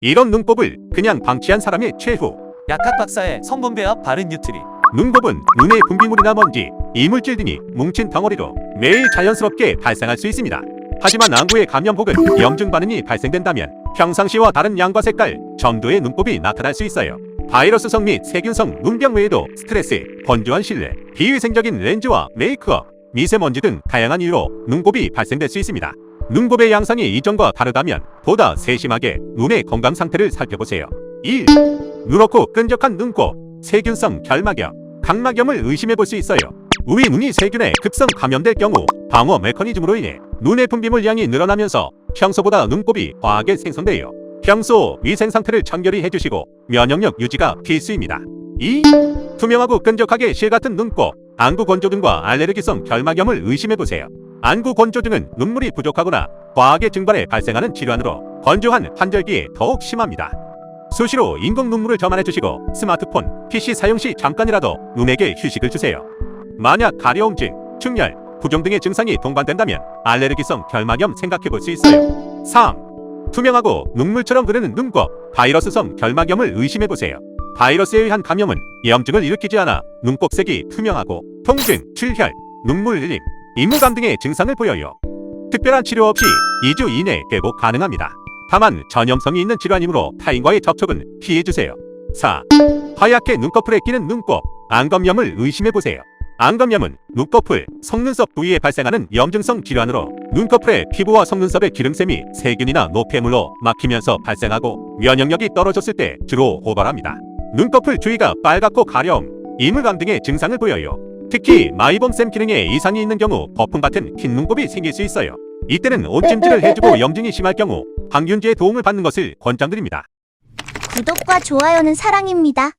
이런 눈곱을 그냥 방치한 사람의 최후. 약학 박사의 성분 배합 바른 뉴트리 눈곱은 눈의 분비물이나 먼지, 이물질 등이 뭉친 덩어리로 매일 자연스럽게 발생할 수 있습니다. 하지만 안구의 감염 혹은 염증 반응이 발생된다면 평상시와 다른 양과 색깔, 점도의 눈곱이 나타날 수 있어요. 바이러스성 및 세균성 눈병 외에도 스트레스, 건조한 실내, 비위생적인 렌즈와 메이크업, 미세먼지 등 다양한 이유로 눈곱이 발생될 수 있습니다. 눈곱의 양상이 이전과 다르다면 보다 세심하게 눈의 건강 상태를 살펴보세요. 1. 누렇고 끈적한 눈곱, 세균성 결막염, 각막염을 의심해 볼 수 있어요. 우리 눈이 세균에 급성 감염될 경우 방어 메커니즘으로 인해 눈의 분비물 양이 늘어나면서 평소보다 눈곱이 과하게 생성돼요. 평소 위생 상태를 청결히 해주시고 면역력 유지가 필수입니다. 2. 투명하고 끈적하게 실 같은 눈곱, 안구 건조증과 알레르기성 결막염을 의심해 보세요. 안구 건조증은 눈물이 부족하거나 과하게 증발해 발생하는 질환으로 건조한 환절기에 더욱 심합니다. 수시로 인공 눈물을 점안해 주시고 스마트폰, PC 사용 시 잠깐이라도 눈에게 휴식을 주세요. 만약 가려움증, 충혈, 부종 등의 증상이 동반된다면 알레르기성 결막염 생각해 볼 수 있어요. 3. 투명하고 눈물처럼 흐르는 눈곱, 바이러스성 결막염을 의심해 보세요. 바이러스에 의한 감염은 염증을 일으키지 않아 눈곱색이 투명하고 통증, 출혈, 눈물 흘림, 이물감 등의 증상을 보여요. 특별한 치료 없이 2주 이내 회복 가능합니다. 다만 전염성이 있는 질환이므로 타인과의 접촉은 피해주세요. 4. 하얗게 눈꺼풀에 끼는 눈곱, 안검염을 의심해보세요. 안검염은 눈꺼풀, 속눈썹 부위에 발생하는 염증성 질환으로 눈꺼풀의 피부와 속눈썹의 기름샘이 세균이나 노폐물로 막히면서 발생하고 면역력이 떨어졌을 때 주로 호발합니다. 눈꺼풀 주위가 빨갛고 가려움, 이물감 등의 증상을 보여요. 특히 마이봄샘 기능에 이상이 있는 경우 거품 같은 흰 눈곱이 생길 수 있어요. 이때는 옷찜질을 해주고 염증이 심할 경우 항균제의 도움을 받는 것을 권장드립니다. 구독과 좋아요는 사랑입니다.